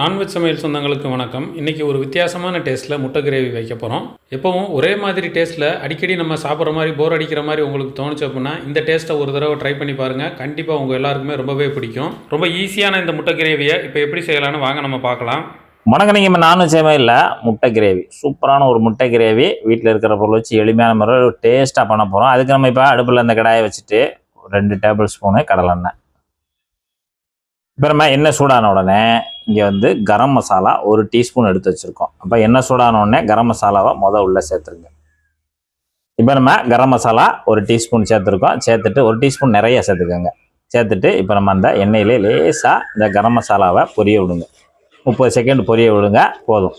Non veg சமையல் சொந்தங்களுக்கு வணக்கம். இன்றைக்கி ஒரு வித்தியாசமான டேஸ்ட்டில் முட்டை கிரேவி வைக்க போகிறோம் எப்பவும் ஒரே மாதிரி டேஸ்ட்டில் அடிக்கடி நம்ம சாப்பிட்ற மாதிரி போர் அடிக்கிற மாதிரி உங்களுக்கு தோணுச்சு அப்படின்னா இந்த டேஸ்ட்டை ஒரு தடவை ட்ரை பண்ணி பாருங்கள் கண்டிப்பாக உங்கள் எல்லாருக்குமே ரொம்பவே பிடிக்கும். ரொம்ப ஈஸியான இந்த முட்டை கிரேவியை இப்போ எப்படி செய்யலாம்னு வாங்க நம்ம பார்க்கலாம். வணக்கம். நீங்கள் நானும் சமையல் முட்டை கிரேவி. சூப்பரான ஒரு முட்டை கிரேவி. வீட்டில் இருக்கிற பொருள் வச்சு எளிமையான முறையில் டேஸ்ட்டாக பண்ண போகிறோம் அதுக்கு நம்ம இப்போ அடுப்பில் இந்த கடாயை வச்சுட்டு ரெண்டு டேபிள் ஸ்பூனு கடலெண்ணெய் இப்போ நம்ம எண்ணெய் சூடான உடனே இங்கே வந்து கரம் மசாலா ஒரு டீஸ்பூன் எடுத்து வச்சுருக்கோம். அப்போ எண்ணெய் சூடான உடனே கரம் மசாலாவை மொதல் உள்ளே சேர்த்துருங்க. இப்போ நம்ம கரம் மசாலா ஒரு டீஸ்பூன் சேர்த்துருக்கோம். சேர்த்துட்டு ஒரு டீஸ்பூன் நிறைய சேர்த்துக்கோங்க. சேர்த்துட்டு இப்போ நம்ம அந்த எண்ணெயிலே லேசாக இந்த கரம் மசாலாவை பொரிய விடுங்க. முப்பது செகண்ட் பொரிய விடுங்க போதும்.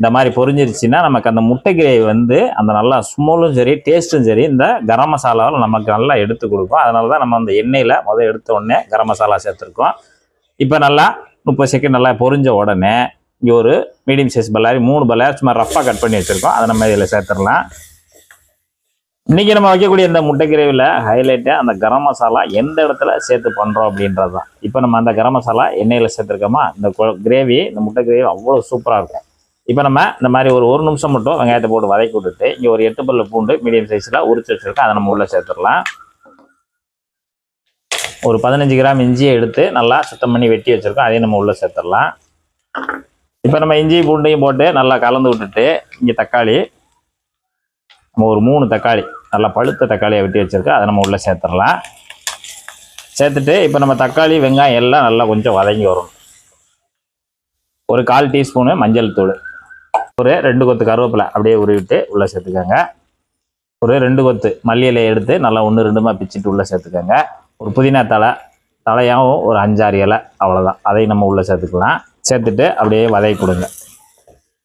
இந்த மாதிரி பொரிஞ்சிருச்சுன்னா நமக்கு அந்த முட்டை கிரேவி வந்து அந்த நல்லா ஸ்மெல்லும் சரி டேஸ்ட்டும் சரி இந்த கரம் மசாலாவில் நமக்கு நல்லா எடுத்து கொடுக்கும். அதனால தான் நம்ம அந்த எண்ணெயில் முதல் எடுத்த உடனே கரம் மசாலா சேர்த்துருக்கோம். இப்போ நல்லா முப்பது செகண்ட் நல்லா பொரிஞ்ச உடனே இங்கே ஒரு மீடியம் சைஸ் பல்லாரி மூணு பல்லாரி சும்மா ரஃப்பாக கட் பண்ணி வச்சுருக்கோம். அதை நம்ம இதில் சேர்த்துடலாம். இன்றைக்கி நம்ம வைக்கக்கூடிய இந்த முட்டை கிரேவியில் ஹைலைட்டு அந்த கரம் மசாலா எந்த இடத்துல சேர்த்து பண்ணுறோம் அப்படின்றது தான் இப்போ நம்ம அந்த கரம் மசாலா எண்ணெயில் சேர்த்துருக்கோமா? இந்த கிரேவி இந்த முட்டை கிரேவி அவ்வளோ சூப்பராக இருக்கும். இப்போ நம்ம இந்த மாதிரி ஒரு ஒரு நிமிஷம் மட்டும் வெங்காயத்தை போட்டு வதக்கி விட்டுட்டு இங்கே ஒரு எட்டு பல்லு பூண்டு மீடியம் சைஸில் உரிச்சு வச்சுருக்கோம். அதை நம்ம உள்ளே சேர்த்துடலாம். ஒரு பதினஞ்சு கிராம் இஞ்சியை எடுத்து நல்லா சுத்தம் பண்ணி வெட்டி வச்சுருக்கோம். அதையும் நம்ம உள்ளே சேர்த்துடலாம். இப்போ நம்ம இஞ்சி பூண்டையும் போட்டு நல்லா கலந்து விட்டுட்டு இங்கே தக்காளி நம்ம ஒரு மூணு தக்காளி நல்லா பழுத்த தக்காளியை வெட்டி வச்சுருக்கோம். அதை நம்ம உள்ளே சேர்த்துடலாம். சேர்த்துட்டு இப்போ நம்ம தக்காளி வெங்காயம் எல்லாம் நல்லா கொஞ்சம் வதங்கி வரும் ஒரு கால் டீஸ்பூனு மஞ்சள் தூள் ஒரு ரெண்டு கொத்து கருவேப்பிலை அப்படியே உருவிட்டு உள்ளே சேர்த்துக்கோங்க. ஒரு ரெண்டு கொத்து மல்லி இலையை எடுத்து நல்லா ஒன்று ரெண்டுமா பிச்சுட்டு உள்ளே சேர்த்துக்கோங்க. ஒரு புதினா தலை தலையாகவும் ஒரு அஞ்சாறு இலை அவ்வளோதான் அதையும் நம்ம உள்ளே சேர்த்துக்கலாம். சேர்த்துட்டு அப்படியே வதக்கி கொடுங்க.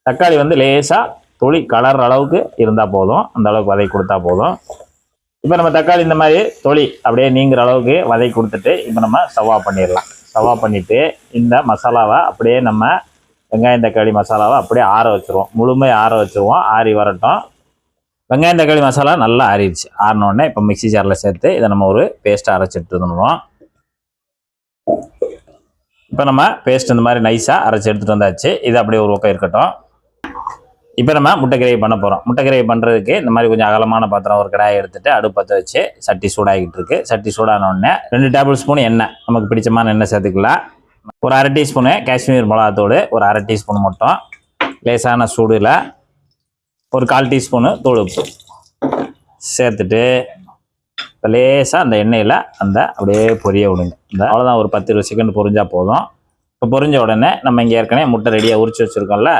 தக்காளி வந்து லேசாக துளி கலர் அளவுக்கு இருந்தால் போதும். அந்த அளவுக்கு வதக்கி கொடுத்தா போதும். இப்போ நம்ம தக்காளி இந்த மாதிரி தொளி அப்படியே நீங்கிற அளவுக்கு வதக்கி கொடுத்துட்டு இப்போ நம்ம சவா பண்ணிடலாம். சவா பண்ணிவிட்டு இந்த மசாலாவை அப்படியே நம்ம வெங்காயம் தக்காளி மசாலாவை அப்படியே ஆற வச்சுருவோம். முழுமையாக ஆற வச்சுருவோம். ஆறி வரட்டும். வெங்காயம் தக்காளி மசாலா நல்லா ஆறிடுச்சு. ஆறினோடனே இப்போ மிக்ஸி ஜாரில் சேர்த்து இதை நம்ம ஒரு பேஸ்ட்டாக அரைச்சி வந்துடுவோம் இப்போ நம்ம பேஸ்ட் இந்த மாதிரி நைஸாக அரைச்சி எடுத்துகிட்டு வந்தாச்சு. இது அப்படியே ஒரு பக்கம் இருக்கட்டும். இப்போ நம்ம முட்டை கிரேவி பண்ண போகிறோம் முட்டை கிரேவி பண்ணுறதுக்கு இந்த மாதிரி கொஞ்சம் அகலமான பாத்திரம் ஒரு கடாயை எடுத்துட்டு அடுப்பு பற்ற வச்சு சட்டி சூடாகிட்டு இருக்கு. சட்டி சூடான உடனே ரெண்டு டேபிள் ஸ்பூன் எண்ணெய். நமக்கு பிடிச்சமான எண்ணெய் சேர்த்துக்கலாம். ஒரு அரை டீஸ்பூனு காஷ்மீர் மிளகாத்தூள் ஒரு அரை டீஸ்பூன் மட்டும் லேசான சூடில் ஒரு கால் டீஸ்பூனு தூள் உப்பு. சேர்த்துட்டு இப்போ லேசாக அந்த எண்ணெயில் அந்த அப்படியே பொரிய விடுங்க. இந்த அவ்வளோதான் ஒரு பத்து இருபது செகண்ட் பொரிஞ்சால் போதும். இப்போ பொரிஞ்ச உடனே நம்ம இங்கே ஏற்கனவே முட்டை ரெடியாக உரிச்சு வச்சுருக்கோம்ல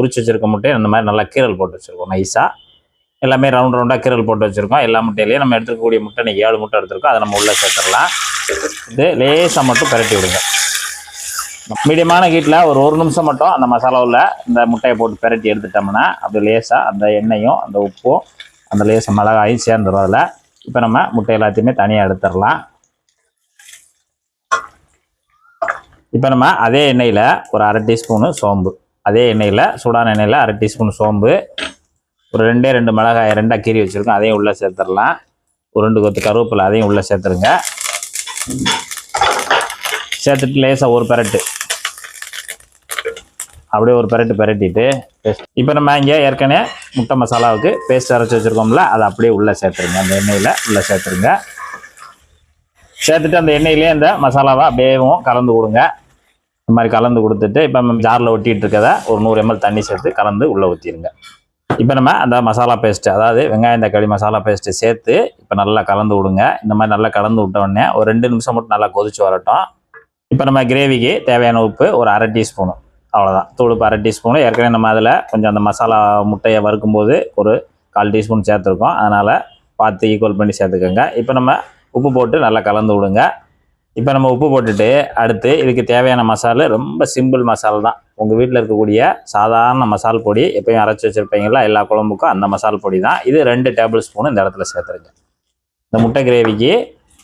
உரிச்சு வச்சுருக்க முட்டையை அந்த மாதிரி நல்லா கீரல் போட்டு வச்சுருக்கோம் நைஸாக எல்லாமே ரவுண்ட் ரவுண்டாக கீரல் போட்டு வச்சுருக்கோம். எல்லா முட்டையிலையும் நம்ம எடுத்துக்கக்கூடிய முட்டை ஏழு முட்டை எடுத்துருக்கோம். அதை நம்ம உள்ளே சேர்த்துடலாம். இது லேசாக மட்டும் பரட்டி விடுங்க. மீடியமான ஹீட்டில் ஒரு ஒரு நிமிஷம் மட்டும் அந்த மசாலாவில் இந்த முட்டையை போட்டு பெரட்டி எடுத்துட்டோம்னா அப்படி லேசாக அந்த எண்ணெயும் அந்த உப்பும் அந்த லேசாக மிளகாயும் சேர்ந்துடும் அதில். இப்போ நம்ம முட்டை எல்லாத்தையுமே தனியாக எடுத்துடலாம். இப்போ நம்ம அதே எண்ணெயில் ஒரு அரை டீஸ்பூனு சோம்பு. அதே எண்ணெயில் சூடான எண்ணெயில் அரை டீஸ்பூன் சோம்பு. ஒரு ரெண்டே ரெண்டு மிளகாய் ரெண்டாக கீறி வச்சுருக்கோம் அதையும் உள்ளே சேர்த்துடலாம். ஒரு ரெண்டு கொத்து கருவேப்பிலை அதையும் உள்ளே சேர்த்துருங்க. சேர்த்துட்டு லேசாக ஒரு பெரட்டு. அப்படியே ஒரு பெரட்டு பெரட்டிட்டு இப்போ நம்ம இங்கே ஏற்கனவே முட்டை மசாலாவுக்கு பேஸ்ட் அரைச்சி வச்சுருக்கோம்ல அதை அப்படியே உள்ளே சேர்த்துருங்க. அந்த எண்ணெயில் உள்ளே சேர்த்துருங்க. சேர்த்துட்டு அந்த எண்ணெயிலே அந்த மசாலாவை அப்படியேவும் கலந்து கொடுங்க. இந்த மாதிரி கலந்து கொடுத்துட்டு இப்போ நம்ம ஜாரில் ஒட்டிகிட்டு இருக்கதை ஒரு நூறு எம்எல் தண்ணி சேர்த்து கலந்து உள்ளே ஊற்றிடுங்க இப்போ நம்ம அந்த மசாலா பேஸ்ட்டு அதாவது வெங்காயம் தக்காளி மசாலா பேஸ்ட்டு சேர்த்து இப்போ நல்லா கலந்து விடுங்க. இந்த மாதிரி நல்லா கலந்து விட்ட உடனே ஒரு ரெண்டு நிமிஷம் மட்டும் நல்லா கொதிச்சு வரட்டும். இப்போ நம்ம கிரேவிக்கு தேவையான உப்பு ஒரு அரை டீஸ்பூனு அவ்வளோதான் தூள் அரை டீஸ்பூனு ஏற்கனவே நம்ம அதில் கொஞ்சம் அந்த மசாலா முட்டையை வறுக்கும்போது ஒரு கால் டீஸ்பூன் சேர்த்துருக்கோம். அதனால் பார்த்து ஈக்குவல் பண்ணி சேர்த்துக்கோங்க. இப்போ நம்ம உப்பு போட்டு நல்லா கலந்து விடுங்க. இப்போ நம்ம உப்பு போட்டுட்டு அடுத்து இதுக்கு தேவையான மசாலா ரொம்ப சிம்பிள் மசாலா தான். உங்கள் வீட்டில் இருக்கக்கூடிய சாதாரண மசால் பொடி எப்பயும் அரைச்சி வச்சுருப்பீங்களா? எல்லா குழம்புக்கும் அந்த மசால் பொடி தான். இது ரெண்டு டேபிள் ஸ்பூன் இந்த இடத்துல சேர்த்துருங்க. இந்த முட்டை கிரேவிக்கு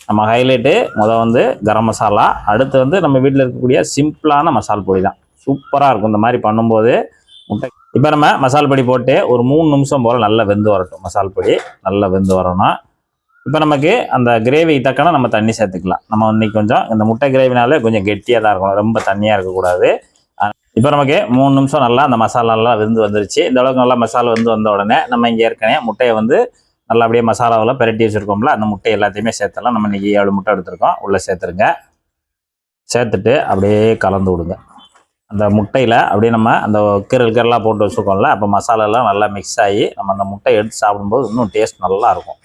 நம்ம ஹைலைட்டு முதல் வந்து கரம் மசாலா அடுத்து வந்து நம்ம வீட்டில் இருக்கக்கூடிய சிம்பிளான மசால் பொடி தான். சூப்பராக இருக்கும் இந்த மாதிரி பண்ணும்போது. முட்டை. இப்போ நம்ம மசால் பொடி போட்டு ஒரு மூணு நிமிஷம் போல் நல்லா வெந்து வரட்டும். மசால் பொடி நல்லா வெந்து வரணும் இப்போ நமக்கு அந்த கிரேவி தக்கன நம்ம தண்ணி சேர்த்துக்கலாம். நம்ம இன்னைக்கு கொஞ்சம் இந்த முட்டை கிரேவினாலே கொஞ்சம் கெட்டியாக தான் இருக்கணும். ரொம்ப தண்ணியாக இருக்கக்கூடாது. இப்போ நமக்கு மூணு நிமிஷம் நல்லா அந்த மசாலாலாம் வெந்து வந்துருச்சு. இந்த அளவுக்கு நல்லா மசாலா வந்து வந்த உடனே நம்ம இங்கே ஏற்கனவே முட்டையை வந்து நல்லா அப்படியே மசாலாவில் பெரட்டி வச்சுருக்கோம்ல அந்த முட்டை எல்லாத்தையுமே சேர்த்தலாம் நம்ம இன்றைக்கி ஏழு முட்டை எடுத்துருக்கோம். உள்ளே சேர்த்துருங்க. சேர்த்துட்டு அப்படியே கலந்து விடுங்க. அந்த முட்டையில் அப்படியே நம்ம அந்த கீரல் கீரலாக போட்டு வச்சுருக்கோம்ல அப்போ மசாலாலாம் நல்லா மிக்ஸ் ஆகி நம்ம அந்த முட்டை எடுத்து சாப்பிடும்போது இன்னும் டேஸ்ட் நல்லா இருக்கும்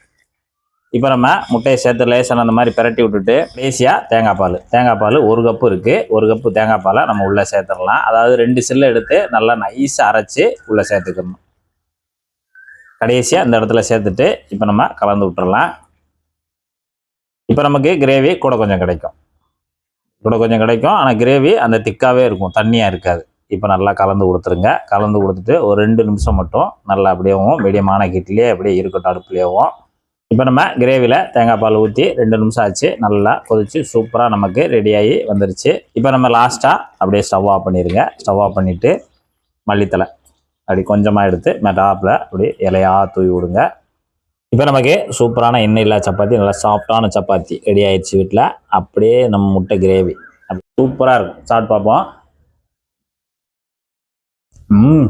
இப்போ நம்ம முட்டையை சேர்த்து லேசான அந்த மாதிரி பிரட்டி விட்டுட்டு லேசியாக தேங்காய் பால். தேங்காய் பால் ஒரு கப்பு இருக்குது ஒரு கப்பு தேங்காய் பாலை நம்ம உள்ளே சேர்த்துடலாம். அதாவது ரெண்டு சில்லு எடுத்து நல்லா நைஸாக அரைச்சி உள்ளே சேர்த்துக்கணும். கடைசியாக இந்த இடத்துல சேர்த்துட்டு இப்போ நம்ம கலந்து விட்டுறலாம். இப்போ நமக்கு கிரேவி கூட கொஞ்சம் கிடைக்கும். கூட கொஞ்சம் கிடைக்கும். ஆனால் கிரேவி அந்த திக்காகவே இருக்கும். தண்ணியாக இருக்காது. இப்போ நல்லா கலந்து கொடுத்துருங்க. கலந்து கொடுத்துட்டு ஒரு ரெண்டு நிமிஷம் மட்டும் நல்லா அப்படியேவும் மீடியமான ஹீட்லேயே அப்படியே இருக்கட்டும் அடுப்புலேயேவும். இப்போ நம்ம கிரேவியில் தேங்காய் பால் ஊற்றி ரெண்டு நிமிஷம் ஆச்சு. நல்லா கொதிச்சு சூப்பராக நமக்கு ரெடியாகி வந்துருச்சு. இப்போ நம்ம லாஸ்ட்டாக அப்படியே ஸ்டவ் ஆஃப் பண்ணிடுங்க ஸ்டவ் ஆஃப் பண்ணிவிட்டு மல்லித்தலை. அப்படி கொஞ்சமாக எடுத்து மெட்டாப்பில் அப்படி இலையாக தூவி விடுங்க. இப்போ நமக்கு சூப்பரான எண்ணெய் இல்லாத சப்பாத்தி நல்லா சாஃப்டான சப்பாத்தி ரெடி ஆயிடுச்சு வீட்டில். அப்படியே நம்ம முட்டை கிரேவி அப்படி சூப்பராக இருக்கும். சாப்பிட்டு பார்ப்போம். ம்.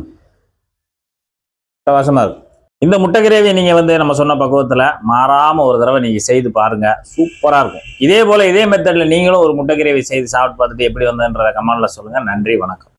வாசமாக இருக்கும் இந்த முட்டை கிரேவி நீங்கள் வந்து நம்ம சொன்ன பக்குவத்தில் மாறாமல் ஒரு தடவை நீங்கள் செய்து பாருங்கள் சூப்பராக இருக்கும். இதே போல் இதே மெத்தடில் நீங்களும் ஒரு முட்டை கிரேவி செய்து சாப்பிட்டு பார்த்துட்டு எப்படி வந்ததுன்றத கமெண்டில் சொல்லுங்கள் நன்றி வணக்கம்.